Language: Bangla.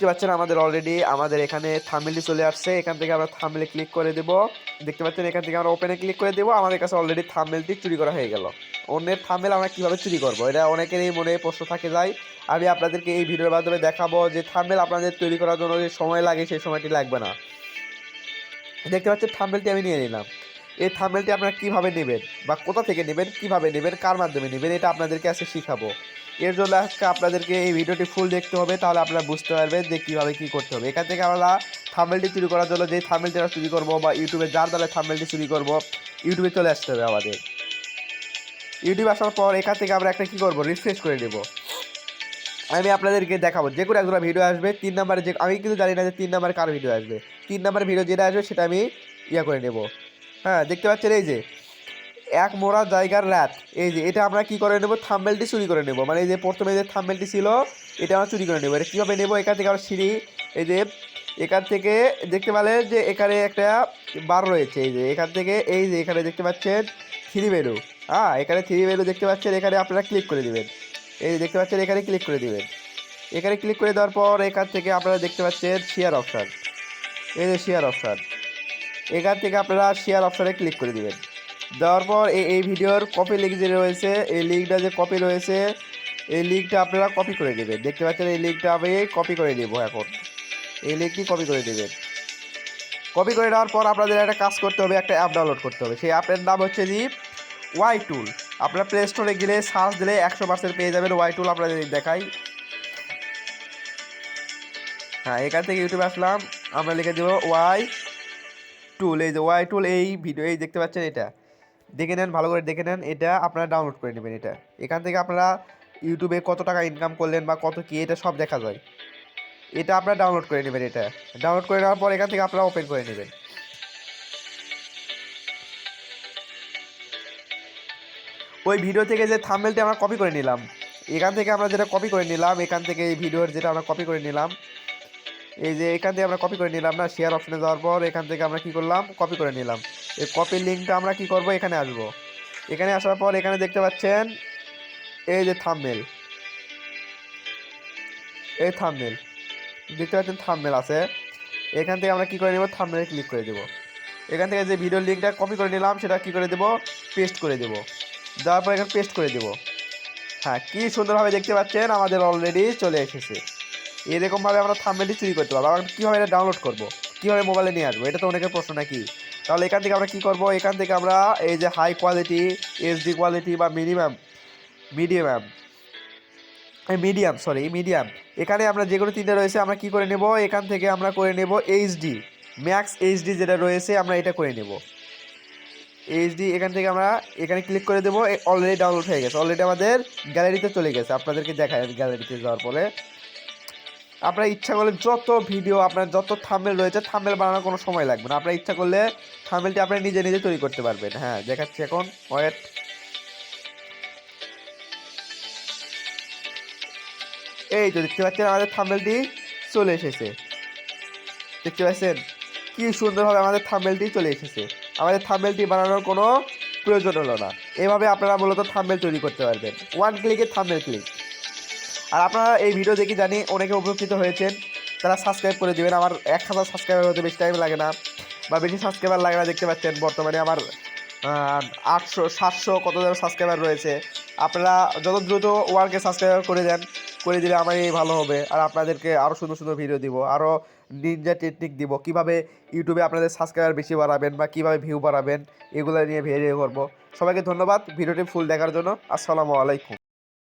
দেখতে পাচ্ছেন আমাদের অলরেডি আমাদের এখানে থামেলটি চলে আসছে। এখান থেকে আমরা থামেলে ক্লিক করে দেব। দেখতে পাচ্ছেন এখান থেকে আমরা ওপেনে ক্লিক করে দেব। আমাদের কাছে অলরেডি থামেলটি চুরি করা হয়ে গেল। অন্যের থামেল আমরা কীভাবে চুরি করব? এটা অনেকেরই মনে প্রশ্ন থাকে যায়। আমি আপনাদেরকে এই ভিডিওর মাধ্যমে দেখাবো যে থামেল আপনাদের তৈরি করার জন্য যে সময় লাগে, সেই সময়টি লাগবে না। দেখতে পাচ্ছেন থামেলটি আমি নিয়ে নিলাম। এই থামেলটি আপনারা কীভাবে নেবেন? বা কোথা থেকে নেবেন? কীভাবে নেবেন? কার মাধ্যমে নেবেন? এটা আপনাদেরকে আজকে শেখাবো। এর জন্য আজকে আপনাদেরকে এই ভিডিওটি ফুল দেখতে হবে, তাহলে আপনারা বুঝতে পারবেন যে কীভাবে কী করতে হবে। এখান থেকে আমরা থামেলটি চুরি করার জন্য যে থামেলটি আমরা চুরি করব বা ইউটিউবে যার দ্বারা থামেলটি চুরি করব ইউটিউবে চলে আসতে হবে আমাদের। ইউটিউবে আসার পর এখান থেকে আমরা একটা কী করব? রিফ্রেশ করে নেব। আমি আপনাদেরকে দেখাবো, যে কোনো একজোড়া ভিডিও আসবে, তিন নাম্বারে যে, আমি কিন্তু জানি না যে তিন নাম্বারে কার ভিডিও আসবে। তিন নাম্বার ভিডিও যেটা আসবে, সেটা আমি ইয়া করে নেব। হ্যাঁ দেখতে পাচ্ছেন এই যে, এক মোড়া জায়গার রাত। এই যে, এটা আমরা কি করে নেব? থাম্বেলটি চুরি করে নেব। মানে এই যে, প্রথমে যে থাম্বেলটি ছিল, এটা আমরা চুরি করে নেব। এটা কীভাবে নেব? এখান থেকে আমরা সিঁড়ি, এই যে, এখান থেকে দেখতে পেলেন যে, এখানে একটা বার রয়েছে। এই যে, এখান থেকে, এই যে, এখানে দেখতে পাচ্ছেন থ্রি ভ্যালু হ্যাঁ এখানে থ্রি ভ্যালু দেখতে পাচ্ছেন, এখানে আপনারা ক্লিক করে দেবেন। এই যে, দেখতে পাচ্ছেন, এখানে ক্লিক করে দেবেন। এখানে ক্লিক করে দেওয়ার পর, এখান থেকে আপনারা দেখতে পাচ্ছেন শেয়ার অপশান এই যে শেয়ার অপশান এখান থেকে আপনারা শেয়ার অপশানে ক্লিক করে দেবেন। দেওয়ার পর এই ভিডিওর কপি লিঙ্ক যে রয়েছে, এই লিঙ্কটা যে কপি রয়েছে, এই লিঙ্কটা আপনারা কপি করে দেবেন দেখতে পাচ্ছেন, এই লিঙ্কটা আমি কপি করে দেবো এখন। এই লিঙ্কটি কপি করে দেবেন কপি করে দেওয়ার পর আপনাদের একটা কাজ করতে হবে, একটা অ্যাপ ডাউনলোড করতে হবে। সেই অ্যাপের নাম হচ্ছে যে ওয়াই টুল আপনারা প্লে স্টোরে গেলে সার্চ দিলে একশো পার্সেন্ট পেয়ে যাবেন ওয়াই টুল আপনাদের দেখাই। হ্যাঁ এখান থেকে ইউটিউবে আসলাম। আমরা লিখে দেবো ওয়াই টুল এই যে ওয়াই টুল এই ভিডিও এই দেখতে পাচ্ছেন এটা। দেখে নেন, ভালো করে দেখে নেন, এটা আপনারা ডাউনলোড করে নেবেন এটা। এখান থেকে আপনারা ইউটিউবে কত টাকা ইনকাম করলেন বা কত কী, এটা সব দেখা যায়। এটা আপনারা ডাউনলোড করে নেবেন এটা। ডাউনলোড করে নেওয়ার পর এখান থেকে আপনারা ওপেন করে নেবেন। ওই ভিডিও থেকে যে থাম্বেলটি আমরা কপি করে নিলাম। এখান থেকে আমরা যেটা কপি করে নিলাম, এখান থেকে এই ভিডিওর যেটা আমরা কপি করে নিলাম এই যে এখান থেকে আমরা কপি করে নিলাম না শেয়ার অপশনে যাওয়ার পর এখান থেকে আমরা কি করলাম? কপি করে নিলাম। এই কপির লিঙ্কটা আমরা কি করব? এখানে আসব। এখানে আসার পর এখানে দেখতে পাচ্ছেন এই যে থাম্বেল এই থাম্বেল দেখতে পাচ্ছেন থাম্বেল আছে। এখান থেকে আমরা কি করে নেব? থাম্বেলে ক্লিক করে দেব। এখান থেকে যে ভিডিওর লিঙ্কটা কপি করে নিলাম, সেটা কি করে দেব? পেস্ট করে দেব। দেওয়ার পর এখানে পেস্ট করে দেব। হ্যাঁ কি সুন্দরভাবে দেখতে পাচ্ছেন, আমাদের অলরেডি চলে এসেছে। এরকমভাবে আমরা থাম্বেলটি চুরি করতে পারব। আমরা কীভাবে এটা ডাউনলোড করব? কীভাবে মোবাইলে নিয়ে আসব? এটা তো অনেকের প্রশ্ন নাকি? তাহলে এখান থেকে আমরা কী করব? এখান থেকে আমরা এই যে হাই কোয়ালিটি এইচডি কোয়ালিটি বা minimum medium medium sorry medium এখানে আমরা যেগুলো তিনটে রয়েছে আমরা কি করে নেব? এখান থেকে আমরা করে নেব এইচডি ম্যাক্স এইচডি যেটা রয়েছে আমরা এটা করে নেব। এইচডি এখান থেকে আমরা এখানে ক্লিক করে দেবো অলরেডি ডাউনলোড হয়ে গেছে। অলরেডি আমাদের গ্যালারিতে চলে গেছে। আপনাদেরকে দেখায় গ্যালারিতে যাওয়ার পরে। আপনার ইচ্ছা করলে যত ভিডিও আপনার যত থামেল রয়েছে থামেল বানানোর কোনো সময় লাগবে না। আপনার ইচ্ছা করলে থামেলটি আপনি নিজে নিজে তৈরি করতে পারবেন। হ্যাঁ দেখাচ্ছি এখন। ওয়েট এই তো দেখতে পাচ্ছেন আমাদের থামেলটি চলে এসেছে। দেখতে পাচ্ছেন? কি সুন্দরভাবে আমাদের থামেলটি চলে এসেছে। আমাদের থামেলটি বানানোর কোনো প্রয়োজন হলো না। এভাবে আপনারা মূলত থামেল তৈরি করতে পারবেন। ওয়ান ক্লিকে থামেল ক্লিক আর আপনারা এই ভিডিও দেখে জানি অনেকে উপকৃত হয়েছেন। তারা সাবস্ক্রাইব করে দেবেন। আমার এক হাজার সাবস্ক্রাইবার হতে বেশি টাইম লাগে না বা বেশি সাবস্ক্রাইবার লাগে না দেখতে পাচ্ছেন বর্তমানে আমার আটশো, সাতশো কত যেন সাবস্ক্রাইবার রয়েছে। আপনারা যত দ্রুত ওয়ার্কে সাবস্ক্রাইবার করে দেন, করে দিলে আমারই ভালো হবে। আর আপনাদেরকে আরও সুন্দর সুন্দর ভিডিও দিব। আরও নিনজা টেকনিক দিব। কীভাবে ইউটিউবে আপনাদের সাবস্ক্রাইবার বেশি বাড়াবেন বা কীভাবে ভিউ বাড়াবেন, এগুলো নিয়ে ভিডিও করব। সবাইকে ধন্যবাদ। ভিডিওটি ফুল দেখার জন্য। আসসালামু আলাইকুম।